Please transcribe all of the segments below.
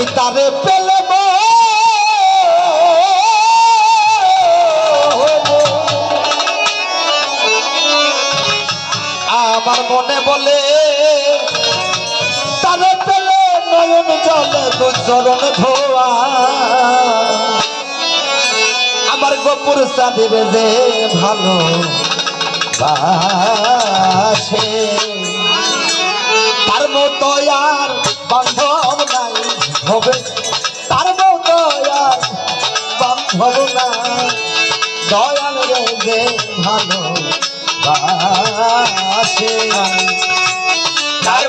আমি তারে পেলে আমার মনে বলে, তারে পেলে নয়ন জলে দু চরণ ধোয়া। আমার গোপুর সাদিবে যে ভালো তার মতো আর বান্ধব নাই হবে আর বান্ধব নাই দয়াল রে যে ভালো বাসে তার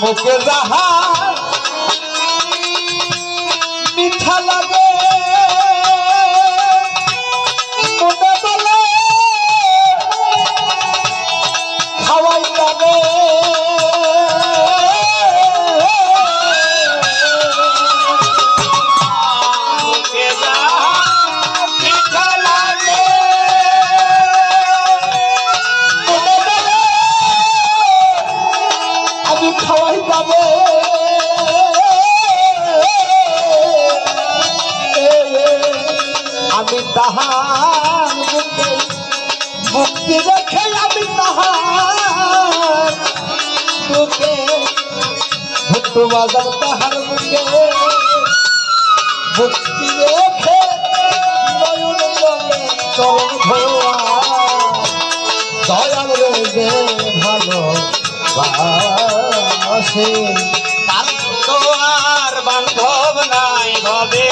মুখে যাহা ভুট্টু বাজার তাহার মুখে মুক্তি রেখে নয়ন জলে চরণ ধোয়া। দয়াল রে ভালো বাসে তার তো আর বান্ধব নাই ভবে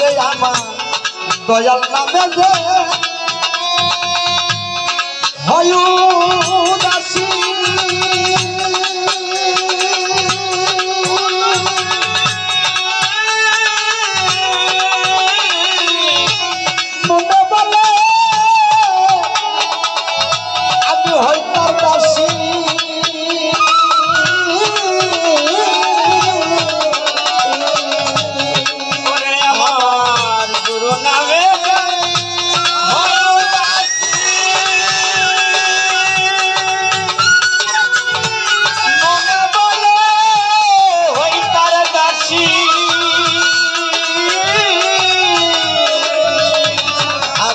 বলে আমার দয়াল নামে যে হয় দাসী।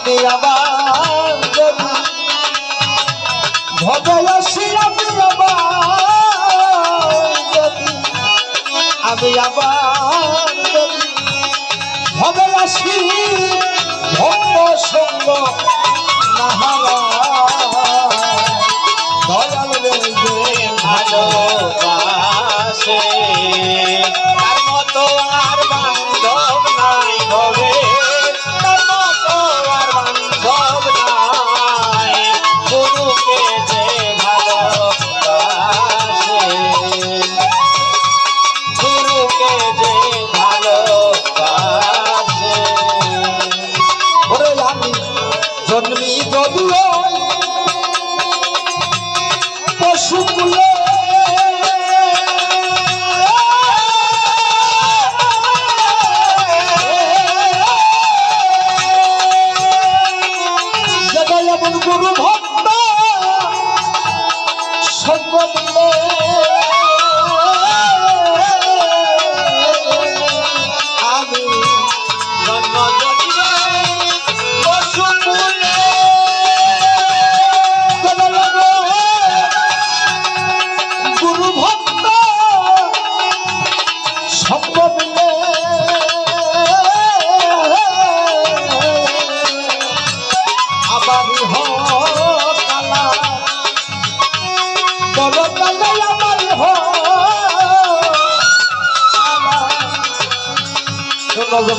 আমি আবার ভবে আসি আমি আবার সঙ্গ নাহারা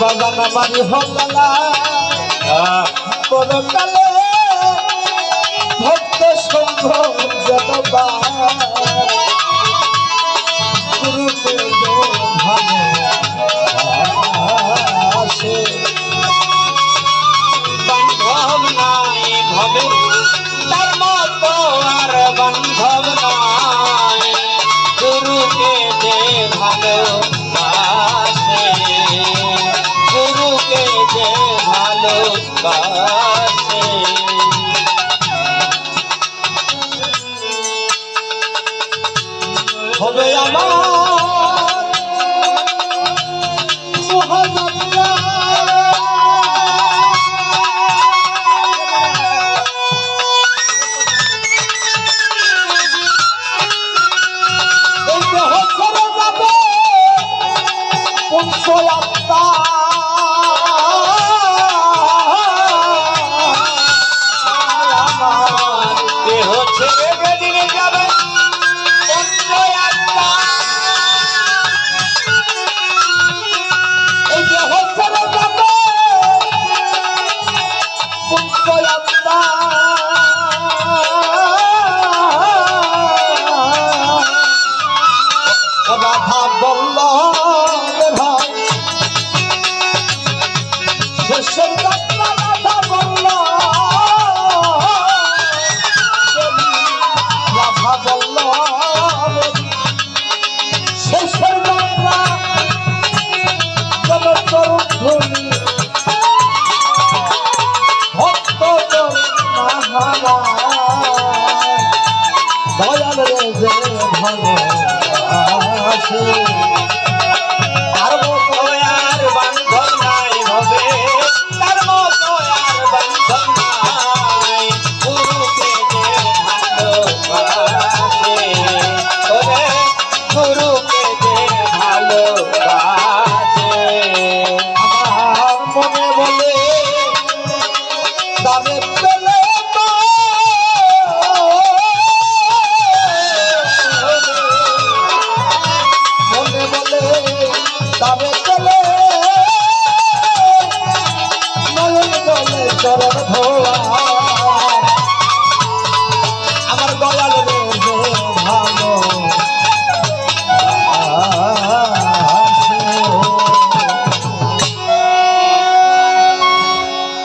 বাজান আমারি হলা পরকালে ভক্ত সংঘ জনবা আমার। দয়াল রে যে ভালো আছে। চরণ ধোয়া।